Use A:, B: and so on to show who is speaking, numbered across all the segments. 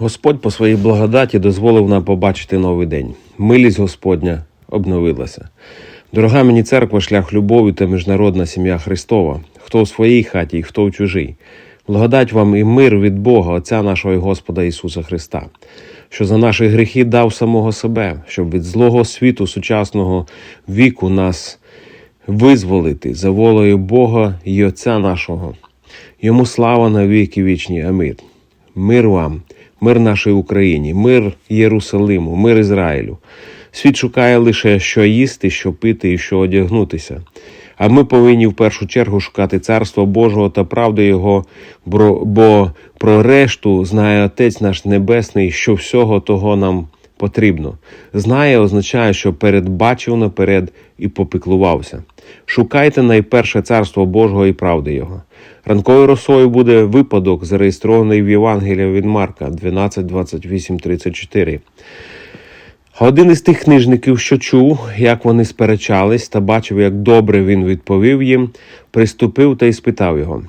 A: Господь по своїй благодаті дозволив нам побачити новий день. Милість Господня обновилася. Дорога мені церква, шлях любові та міжнародна сім'я Христова, хто у своїй хаті, і хто у чужій. Благодать вам і мир від Бога, Отця нашого і Господа Ісуса Христа, що за наші гріхи дав самого себе, щоб від злого світу сучасного віку нас визволити за волею Бога і Отця нашого. Йому слава на віки вічні. Амир. Мир вам, мир нашій Україні, мир Єрусалиму, мир Ізраїлю. Світ шукає лише що їсти, що пити і що одягнутися. А ми повинні в першу чергу шукати царство Божого та правди Його, бо про решту знає Отець наш Небесний, що всього того нам потрібно. Знає означає, що передбачив наперед і попіклувався. Шукайте найперше царство Божого і правди Його. Ранковою росою буде випадок, зареєстрований в Євангелії від Марка 12, 28, 34. Один із тих книжників, що чув, як вони сперечались, та бачив, як добре він відповів їм, приступив та й спитав його.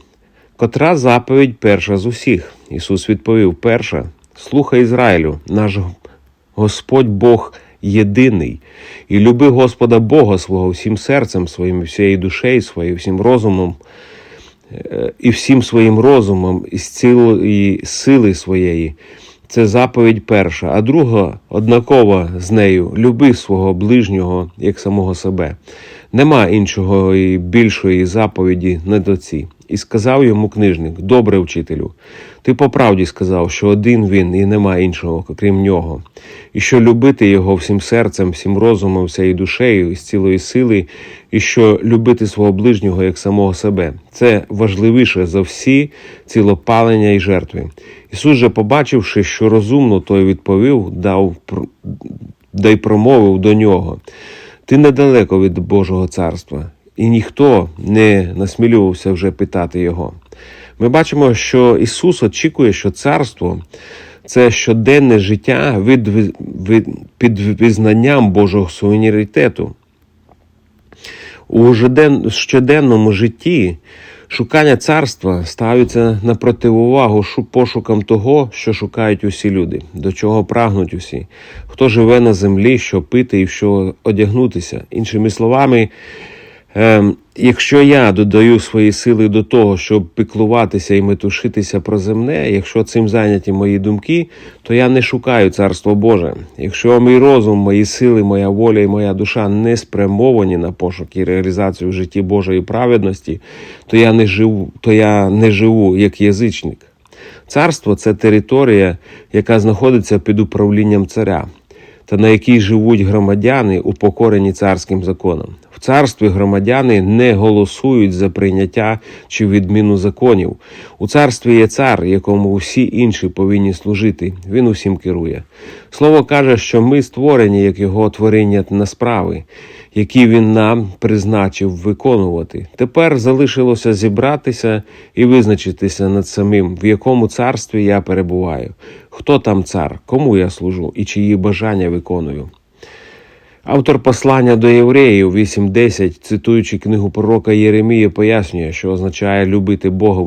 A: Котра заповідь перша з усіх? Ісус відповів: Перша, слухай Ізраїлю, наш Господь Бог єдиний, і люби Господа Бога свого всім серцем, своїм, всією душею своєю, всім розумом, е, і всім своїм розумом, і з цілої сили своєї. Це заповідь перша, а друга однакова з нею люби свого ближнього як самого себе. Нема іншого і більшої заповіді не до ці. І сказав йому книжник: Добре, вчителю, ти по правді сказав, що один він і нема іншого, крім нього, і що любити його всім серцем, всім розумом, всією душею, і з цілої сили, і що любити свого ближнього як самого себе. Це важливіше за всі цілопалення і жертви. Ісус же, побачивши, що розумно, той відповів, дав да й промовив до нього. Ти недалеко від Божого царства, і ніхто не насмілювався вже питати його. Ми бачимо, що Ісус очікує, що царство це щоденне життя під визнанням Божого суверенітету. У щоденному житті шукання царства ставиться на противовагу пошукам того, що шукають усі люди, до чого прагнуть усі, хто живе на землі, що пити і що одягнутися. Іншими словами, якщо я додаю свої сили до того, щоб піклуватися і метушитися про земне, якщо цим зайняті мої думки, то я не шукаю царство Боже. Якщо мій розум, мої сили, моя воля і моя душа не спрямовані на пошук і реалізацію в житті Божої праведності, то я не живу, то я не живу як язичник. Царство це територія, яка знаходиться під управлінням царя, та на якій живуть громадяни, упокорені царським законом. В царстві громадяни не голосують за прийняття чи відміну законів. У царстві є цар, якому всі інші повинні служити. Він усім керує. Слово каже, що ми створені як його творіння на справи, які він нам призначив виконувати. Тепер залишилося зібратися і визначитися над самим, в якому царстві я перебуваю, хто там цар, кому я служу і чиї бажання виконую. Автор послання до євреїв 8.10, цитуючи книгу пророка Єремія, пояснює, що означає любити Бога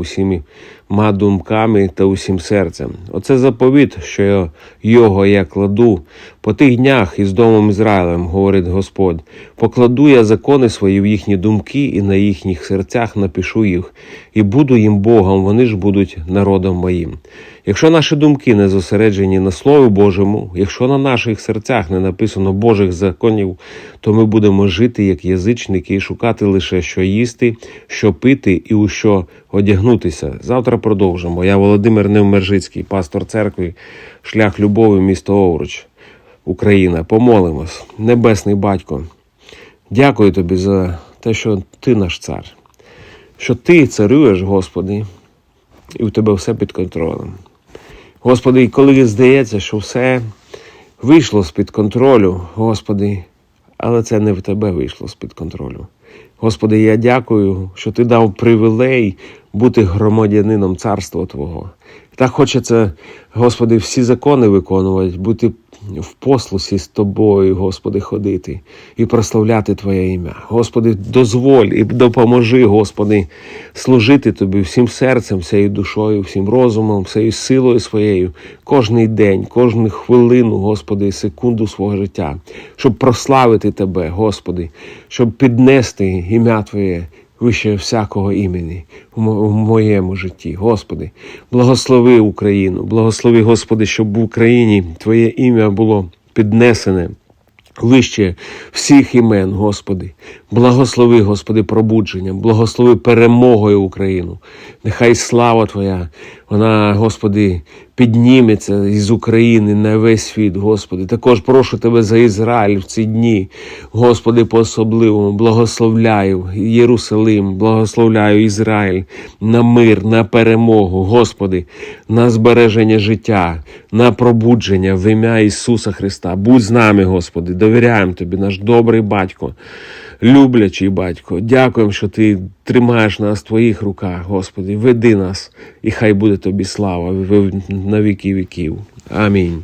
A: усіма думками та усім серцем. Оце заповіт, що його я кладу по тих днях із домом Ізраїлем, говорить Господь. Покладу я закони свої в їхні думки, і на їхніх серцях напишу їх, і буду їм Богом, вони ж будуть народом моїм. Якщо наші думки не зосереджені на Слові Божому, якщо на наших серцях не написано Божих законів, то ми будемо жити як язичники і шукати лише що їсти, що пити і у що одягнутися. Завтра продовжимо. Я Володимир Невмержицький, пастор церкви, шлях любові, місто Овруч, Україна. Помолимось, Небесний Батько. Дякую тобі за те, що ти наш цар, що ти царюєш, Господи, і у тебе все під контролем. Господи, і коли здається, що все вийшло з-під контролю, Господи, але це не в тебе вийшло з-під контролю. Господи, я дякую, що ти дав привілей бути громадянином царства Твого. Так хочеться, Господи, всі закони виконувати, бути в послусі з тобою, Господи, ходити і прославляти Твоє ім'я. Господи, дозволь і допоможи, Господи, служити Тобі всім серцем, всією душою, всім розумом, всією силою своєю, кожний день, кожну хвилину, Господи, секунду свого життя, щоб прославити Тебе, Господи, щоб піднести ім'я Твоє вище всякого імені в моєму житті. Господи, благослови Україну, благослови, Господи, щоб в Україні Твоє ім'я було піднесене. Вище всіх імен, Господи, благослови, Господи, пробудженням, благослови перемогою Україну. Нехай слава Твоя, вона, Господи, підніметься із України на весь світ, Господи. Також прошу Тебе за Ізраїль в ці дні, Господи, по-особливому благословляю Єрусалим, благословляю Ізраїль на мир, на перемогу, Господи, на збереження життя, на пробудження в ім'я Ісуса Христа. Будь з нами, Господи, довіряємо Тобі, наш добрий батько, люблячий батько. Дякуємо, що Ти тримаєш нас в Твоїх руках, Господи. Веди нас, і хай буде Тобі слава на віки віків. Амінь.